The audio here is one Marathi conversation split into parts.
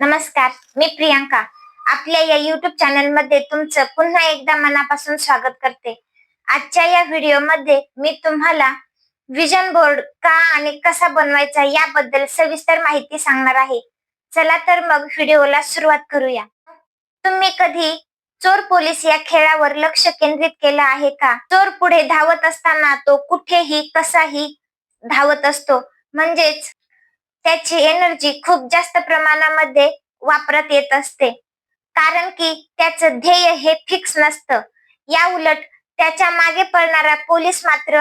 नमस्कार मी प्रियांका. आपल्या या युट्यूब चॅनलमध्ये तुमचं पुन्हा एकदा मनापासून स्वागत करते. आजच्या या व्हिडिओमध्ये मी तुम्हाला विजन बोर्ड का आणि कसा बनवायचा याबद्दल सविस्तर माहिती सांगणार आहे. चला तर मग व्हिडिओला सुरुवात करूया. तुम्ही कधी चोर पोलीस या खेळावर लक्ष केंद्रित केलं आहे का? चोर पुढे धावत असताना तो कुठेही कसाही धावत असतो. म्हणजेच त्याची एनर्जी खूप जास्त प्रमाणामध्ये वापरात येत असते. कारण की त्याचं ध्येय हे फिक्स नसतं. या उलट त्याच्यामागे पळणारा पोलीस मात्र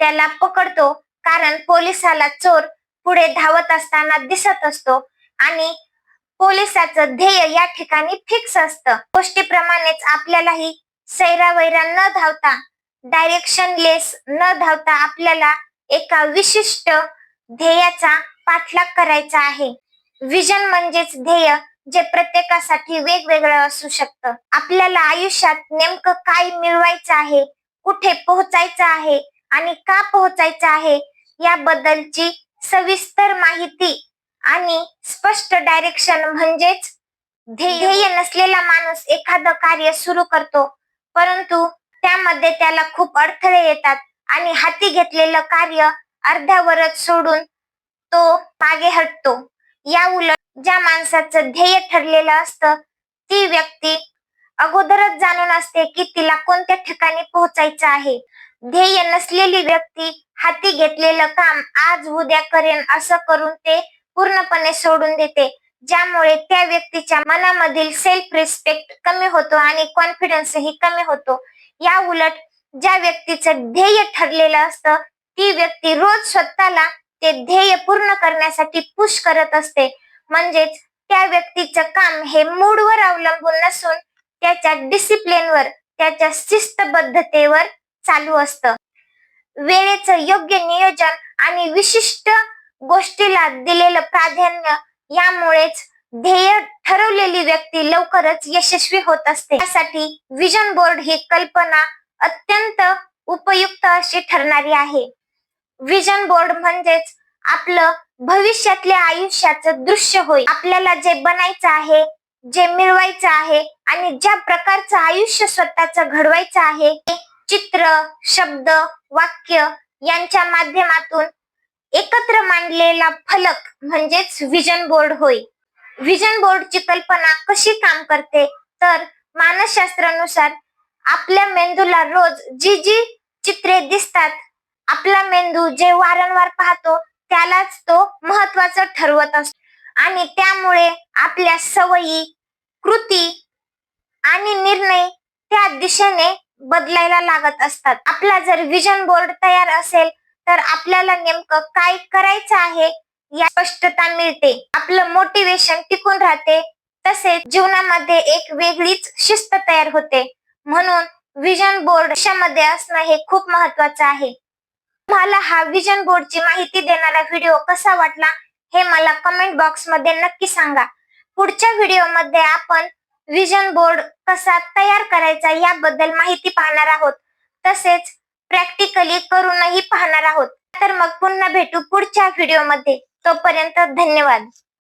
त्याला पकडतो. कारण पोलिसाला चोर पुढे धावत असताना दिसत असतो आणि पोलिसाचं ध्येय या ठिकाणी फिक्स असतं. गोष्टीप्रमाणेच आपल्यालाही सैरावैरा न धावता डायरेक्शन लेस न धावता आपल्याला एका विशिष्ट ध्येयाचा पाठलाग करायचा आहे. विजन म्हणजेच ध्येय जे प्रत्येकासाठी वेगवेगळं असू शकतं. आपल्याला आयुष्यात नेमकं काय मिळवायचं आहे कुठे पोहोचायचं आहे आणि का पोहोचायचं आहे याबद्दलची सविस्तर माहिती आणि स्पष्ट डायरेक्शन म्हणजेच ध्येय नसलेला माणूस एखादं कार्य सुरू करतो परंतु त्यामध्ये त्याला खूप अडथळे येतात आणि हाती घेतलेलं कार्य अर्ध्यावरच सोडून तो मागे हटतो. या उलट ज्या माणसाचं ध्येय ठरलेलं असतं ती व्यक्ती अगोदरच जाणून असते की तिला कोणत्या ठिकाणी पोहोचायचं आहे. ध्येय नसलेली व्यक्ती हाती घेतलेलं काम आज उद्या करेन असं करून ते पूर्णपणे सोडून देते. ज्यामुळे त्या व्यक्तीच्या मनामधील सेल्फ रिस्पेक्ट कमी होतो आणि कॉन्फिडन्सही कमी होतो. या उलट ज्या व्यक्तीचं ध्येय ठरलेलं असतं ती व्यक्ती रोज स्वतःला ते ध्येय पूर्ण करण्यासाठी पुश करत असते. म्हणजेच त्या व्यक्तीचं काम हे मूडवर अवलंबून नसून त्याच्या डिसिप्लिनवर त्याच्या शिस्तबद्धतेवर चालू असतं. वेळेचं योग्य नियोजन आणि विशिष्ट गोष्टीला दिलेलं प्राधान्य यामुळेच ध्येय ठरवलेली व्यक्ती लवकरच यशस्वी होत असते. त्यासाठी विजन बोर्ड ही कल्पना अत्यंत उपयुक्त अशी ठरणारी आहे. विजन बोर्ड म्हणजेच आपलं भविष्यातल्या आयुष्याचं दृश्य होय. आपल्याला जे बनायचं आहे जे मिळवायचं आहे आणि ज्या प्रकारचं आयुष्य स्वतःच घडवायचं आहे चित्र शब्द वाक्य यांच्या माध्यमातून एकत्र मांडलेला फलक म्हणजेच विजन बोर्ड होय. विजन बोर्डची कल्पना कशी काम करते? तर मानसशास्त्रानुसार आपल्या मेंदूला रोज जी जी चित्रे दिसतात आपला मेंदू जे वारंवार पाहतो त्यालाच तो महत्वाचं ठरवत असतो. आणि त्यामुळे आपल्या सवयी कृती आणि निर्णय त्या दिशेने बदलायला लागत असतात. आपला जर विजन बोर्ड तयार असेल तर आपल्याला नेमकं काय करायचं आहे या स्पष्टता मिळते. आपलं मोटिवेशन टिकून राहते तसेच जीवनामध्ये एक वेगळीच शिस्त तयार होते. म्हणून विजन बोर्डमध्ये असणं हे खूप महत्वाचं आहे. तुम्हाला हा विजन बोर्डची माहिती देणारा व्हिडिओ कसा वाटला हे मला कमेंट बॉक्समध्ये नक्की सांगा. पुढच्या व्हिडिओमध्ये आपण विजन बोर्ड कसा तयार करायचा याबद्दल माहिती पाहणार आहोत. तसेच प्रॅक्टिकली करूनही पाहणार आहोत. तर मग पुन्हा भेटू पुढच्या व्हिडिओमध्ये तोपर्यंत धन्यवाद.